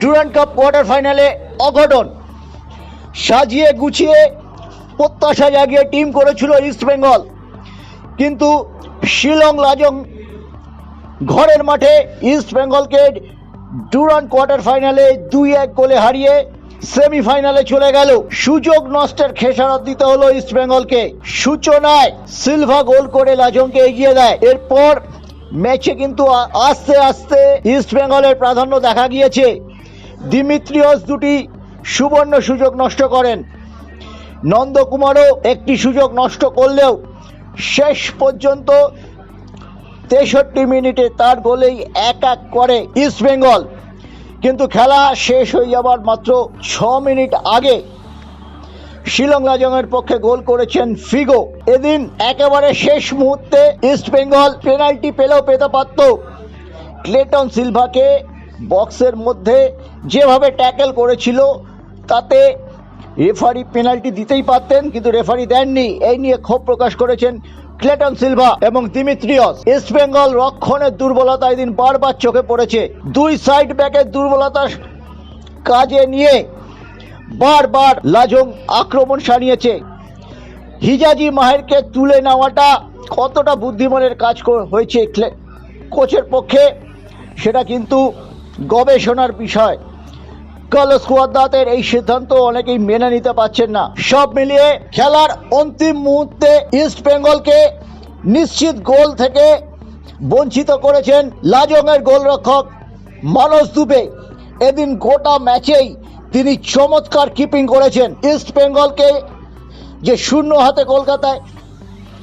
Durand cup quarter ফাইনালে অঘটন। সাজিয়ে গুছিয়ে প্রত্যাশা জাগিয়ে টিম করেছিল ইস্টবেঙ্গল কিন্তু শিলং লাজং ঘরের মাঠে ইস্ট বেঙ্গলকে ডুরান কোয়ার্টার ফাইনালে দুই এক গোলে হারিয়ে সেমিফাইনালে চলে গেল। সুযোগ নষ্টের খেসারত দিতে হলো ইস্ট বেঙ্গলকে। সূচনায় সিলভা গোল করে লাজংকে এগিয়ে দেয়। এরপর ম্যাচে কিন্তু আস্তে আস্তে ইস্ট বেঙ্গলের প্রাধান্য দেখা গিয়েছে। দিমিত্রিয়স দুটি সুবর্ণ সুযোগ নষ্ট করেন। নন্দকুমারও একটি সুযোগ নষ্ট করলেও শেষ পর্যন্ত তেষট্টি মিনিটে তার গোলেই এক এক করে ইস্ট বেঙ্গল। কিন্তু খেলা শেষ হয়ে যাবার মাত্র ছ মিনিট আগে শিলং লাজংয়ের পক্ষে গোল করেছেন ফিগো। এদিন একেবারে শেষ মুহূর্তে ইস্ট বেঙ্গল পেনাল্টি পেলেও পেতে পারত। ক্লেটন সিলভাকে বক্সের মধ্যে যেভাবে ট্যাকেল করেছিল, তাতে রেফারি পেনাল্টি দিতেই পারতেন, কিন্তু রেফারি দেননি। এই নিয়ে ক্ষোভ প্রকাশ করেছেন ক্লেটন সিলভা এবং দিমিত্রিয়স। ইস্ট বেঙ্গল রক্ষণের দুর্বলতা এদিন বারবার চোখে পড়েছে। দুই সাইড ব্যাকের দুর্বলতা কাজে নিয়ে বারবার লাজং আক্রমণ সানিয়েছে হিজাজি মাহেরকে তুলে নেওয়াটা কতটা বুদ্ধিমানের কাজ হয়েছে কোচের পক্ষে, সেটা কিন্তু গবেষণার বিষয়। কার্লোস কুয়াদ্দাতের এই সিদ্ধান্ত অনেকেই মেনে নিতে পারছেন না। সব মিলিয়ে খেলার অন্তিম মুহূর্তে ইস্ট বেঙ্গলকে নিশ্চিত গোল থেকে বঞ্চিত করেছেন লাজংয়ের গোলরক্ষক মানস দুবে। এদিন গোটা ম্যাচেই তিনি চমৎকার কিপিং করেছেন। ইস্ট বেঙ্গলকে যে শূন্য হাতে কলকাতায়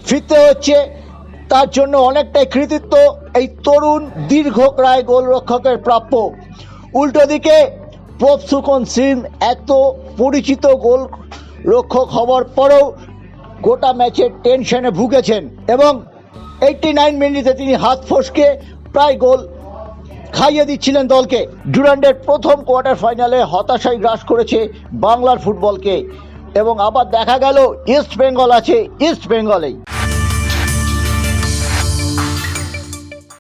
ফিরতে হচ্ছে, তার জন্য অনেকটাই কৃতিত্ব এই তরুণ দীর্ঘ দীর্ঘক্রায় গোলরক্ষকের প্রাপ্য। উল্টো দিকে প্রফসুকন সিন এত পরিচিত গোল রক্ষক হওয়ার পরেও গোটা ম্যাচের টেনশনে ভুগেছেন এবং এইটি নাইন মিনিটে তিনি হাত ফসকে প্রায় গোল খাইয়ে দিচ্ছিলেন দলকে। ডুরান্ডের প্রথম কোয়ার্টার ফাইনালে হতাশাই গ্রাস করেছে বাংলার ফুটবলকে এবং আবার দেখা গেল ইস্ট বেঙ্গল আছে ইস্ট বেঙ্গলেই।